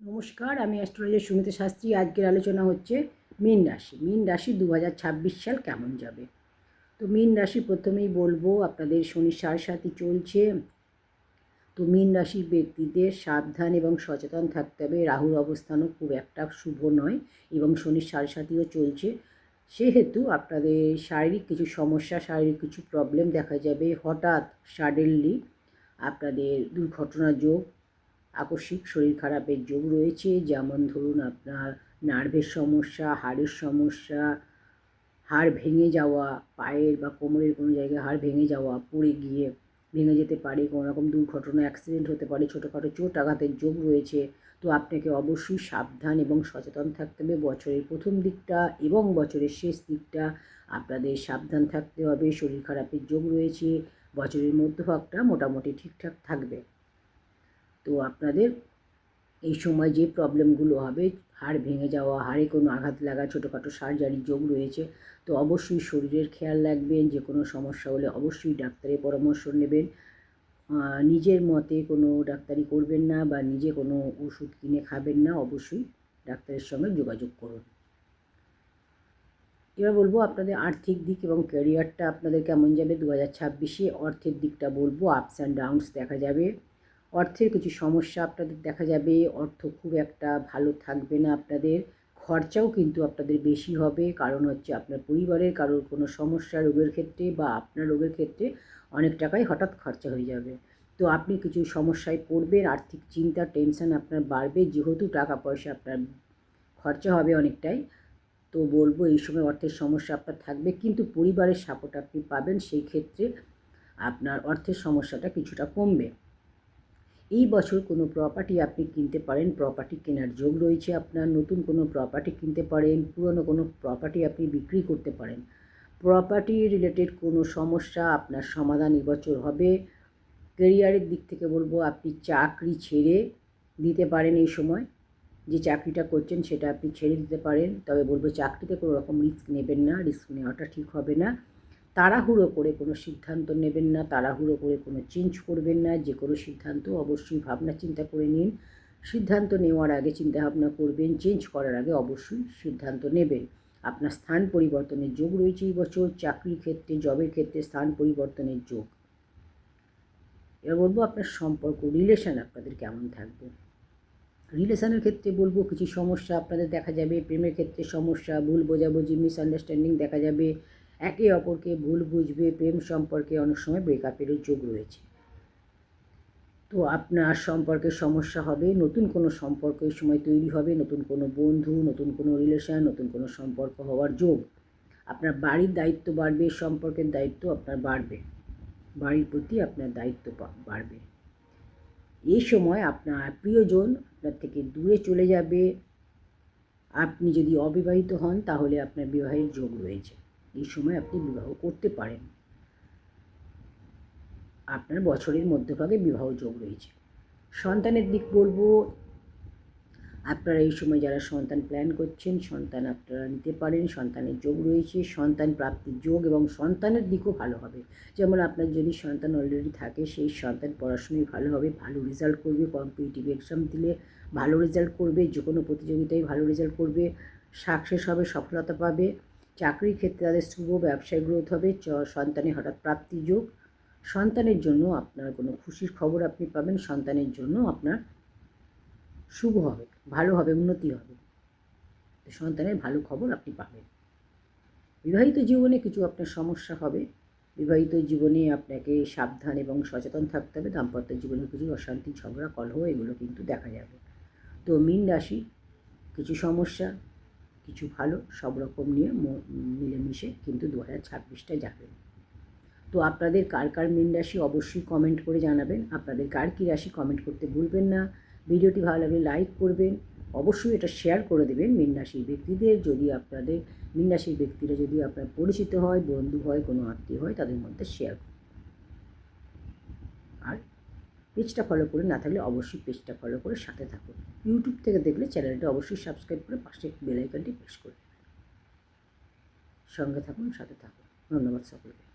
নমস্কার, আমি অ্যাস্ট্রোলজার সুমিতা শাস্ত্রী। আজকের আলোচনা হচ্ছে মীন রাশি। মীন রাশি দু হাজার ছাব্বিশ সাল কেমন যাবে? তো মীন রাশি প্রথমেই বলব, আপনাদের শনি সাড়ে সাথী চলছে। তো মীন রাশির ব্যক্তিদের সাবধান এবং সচেতন থাকতে হবে। রাহুর অবস্থানও খুব একটা শুভ নয় এবং শনির সাড়ে সাথীও চলছে। সেহেতু আপনাদের শারীরিক কিছু সমস্যা, শারীরিক কিছু প্রবলেম দেখা যাবে। হঠাৎ সাডেনলি আপনাদের দুর্ঘটনা যোগ আকস্মিক শরীর খারাপের যোগ রয়েছে, যেমন ধরুন আপনার নার্ভের সমস্যা, হাড়ের সমস্যা, হাড় ভেঙে যাওয়া, পায়ের বা কোমরের কোনো জায়গায় হাড় ভেঙে যাওয়া, পড়ে গিয়ে ভেঙে যেতে পারে, কোনো রকম দুর্ঘটনা অ্যাক্সিডেন্ট হতে পারে, ছোটোখাটো চোট আঘাতের যোগ রয়েছে। তো আপনাকে অবশ্যই সাবধান এবং সচেতন থাকতে হবে। বছরের প্রথম দিকটা এবং বছরের শেষ দিকটা আপনাদের সাবধান থাকতে হবে। শরীর খারাপের যোগ রয়েছে, বছরের মধ্যভাগটা মোটামুটি ঠিকঠাক থাকবে। তো আপনাদের এই সময় যে প্রবলেমগুলো হবে, হাড় ভেঙে যাওয়া, হাড়ে কোনো আঘাত লাগা, ছোটোখাটো সার্জারির যোগ রয়েছে, তো অবশ্যই শরীরের খেয়াল রাখবেন, যে কোনো সমস্যা হলে অবশ্যই ডাক্তারের পরামর্শ নেবেন। নিজের মতে কোনো ডাক্তারি করবেন না বা নিজে কোনো ওষুধ কিনে খাবেন না, অবশ্যই ডাক্তারের সঙ্গে যোগাযোগ করুন। এবার বলব আপনাদের আর্থিক দিক এবং ক্যারিয়ারটা আপনাদের কেমন যাবে? দু হাজার ছাব্বিশে অর্থের দিকটা বলব আপস অ্যান্ড ডাউনস দেখা যাবে। অর্থের কিছু সমস্যা আপনাদের দেখা যাবে, অর্থ খুব একটা ভালো থাকবে না আপনাদের, খরচাও কিন্তু আপনাদের বেশি হবে, কারণ হচ্ছে আপনার পরিবারের কারোর কোনো সমস্যা রোগের ক্ষেত্রে বা আপনার রোগের ক্ষেত্রে অনেক টাকাই হঠাৎ খরচা হয়ে যাবে। তো আপনি কিছু সমস্যায় পড়বেন, আর্থিক চিন্তা, টেনশন আপনার বাড়বে, যেহেতু টাকা পয়সা আপনার খরচা হবে অনেকটাই, তো বলব এই সময় অর্থের সমস্যা আপনার থাকবে, কিন্তু পরিবারের সাপোর্ট আপনি পাবেন, সেই ক্ষেত্রে আপনার অর্থের সমস্যাটা কিছুটা কমবে। এই বছর কোনো প্রপার্টি আপনি কিনতে পারেন প্রপার্টি কেনার যোগ রয়েছে আপনার, নতুন কোনো প্রপার্টি কিনতে পারেন, পুরনো কোনো প্রপার্টি আপনি বিক্রি করতে পারেন। প্রপার্টি রিলেটেড কোনো সমস্যা আপনার সমাধান এবছর হবে। কেরিয়ারের দিক থেকে বলব, আপনি চাকরি ছেড়ে দিতে পারেন এই সময়। যে চাকরিটা করছেন সেটা আপনি ছেড়ে দিতে পারেন। তবে বলব, চাকরিতে কোনো রকম রিস্ক নেবেন না রিস্ক নেওয়াটা ঠিক হবে না। তাড়াহুড়ো করে কোনো সিদ্ধান্ত নেবেন না, তাড়াহুড়ো করে কোনো চেঞ্জ করবেন না, যে কোনো সিদ্ধান্ত অবশ্যই ভাবনা চিন্তা করে নিন। সিদ্ধান্ত নেওয়ার আগে চিন্তা ভাবনা করবেন চেঞ্জ করার আগে অবশ্যই সিদ্ধান্ত নেবেন। আপনার স্থান পরিবর্তনের যোগ রয়েছে এই বছর, চাকরির ক্ষেত্রে, জবের ক্ষেত্রে স্থান পরিবর্তনের যোগ। এবার বলব আপনার সম্পর্ক রিলেশান আপনাদের কেমন থাকবে? রিলেশানের ক্ষেত্রে বলব কিছু সমস্যা আপনাদের দেখা যাবে, প্রেমের ক্ষেত্রে সমস্যা, ভুল বোঝাবুঝি মিসআন্ডারস্ট্যান্ডিং দেখা যাবে একে অপরকে ভুল বুঝবে, প্রেম সম্পর্কে অনেক সময় ব্রেকআপেরও যোগ রয়েছে। তো আপনার সম্পর্কে সমস্যা হবে, নতুন কোনো সম্পর্ক এই সময় তৈরি হবে, নতুন কোনো বন্ধু, নতুন কোনো রিলেশন নতুন কোনো সম্পর্ক হওয়ার যোগ। আপনার বাড়ির দায়িত্ব বাড়বে, সম্পর্কের দায়িত্ব আপনার বাড়বে। বাড়ির প্রতি আপনার দায়িত্ব বাড়বে। এই সময় আপনার প্রিয়জন আপনার থেকে দূরে চলে যাবে। আপনি যদি অবিবাহিত হন, তাহলে আপনার বিবাহের যোগ রয়েছে। এই সময় আপনি বিবাহ করতে পারেন। আপনার বছরের মধ্যভাগে বিবাহ যোগ রয়েছে। সন্তানের দিক বলব, আপনারা এই সময় যারা সন্তান প্ল্যান করছেন, সন্তান আপনারা নিতে পারেন, সন্তানের যোগ রয়েছে, সন্তান প্রাপ্তির যোগ এবং সন্তানের দিকও ভালো হবে। যেমন আপনার যদি সন্তান অলরেডি থাকে, সেই সন্তান পড়াশোনায় ভালো হবে, ভালো রেজাল্ট করবে কম্পিটিটিভ এক্সাম দিলে ভালো রেজাল্ট করবে, যে কোনো প্রতিযোগিতায় ভালো রেজাল্ট করবে সাকসেস হবে, সফলতা পাবে। চাকরির ক্ষেত্রে তাদের শুভ ব্যবসায় গ্রোথ হবে, চ- সন্তানের হঠাৎ প্রাপ্তি যোগ। সন্তানের জন্য আপনার কোনো খুশির খবর আপনি পাবেন, সন্তানের জন্য আপনার শুভ হবে, ভালো হবে, উন্নতি হবে। সন্তানের ভালো খবর আপনি পাবেন। বিবাহিত জীবনে কিছু আপনার সমস্যা হবে। বিবাহিত জীবনে আপনাকে সাবধান এবং সচেতন থাকতে হবে। দাম্পত্য জীবনে কিছু অশান্তি, ঝগড়া, কলহ, এগুলো কিন্তু দেখা যাবে। তো মীন রাশি, কিছু সমস্যা কিছু ভালো সব রকম নিয়ে মিলেমিশে কিন্তু দু হাজার ছাব্বিশটা যাবে তো আপনাদের কার কার মীন রাশি অবশ্যই কমেন্ট করে জানাবেন। আপনাদের কার কী রাশি কমেন্ট করতে ভুলবেন না। ভিডিওটি ভালো লাগলে লাইক করবেন। অবশ্যই এটা শেয়ার করে দেবেন মীন রাশির ব্যক্তিদের। যদি আপনাদের, মীন রাশির ব্যক্তিরা যদি আপনার পরিচিত হয়, বন্ধু হয়, কোনো আত্মীয় হয়, তাদের মধ্যে শেয়ার করুন আর পেজটা ফলো করে না থাকলে অবশ্যই পেজটা ফলো করে সাথে থাকুন ইউটিউব থেকে দেখলে চ্যানেলটা অবশ্যই সাবস্ক্রাইব করে পাশে বেলাইকনটি প্রেস করে সঙ্গে থাকুন, সাথে থাকুন। ধন্যবাদ সকলকে।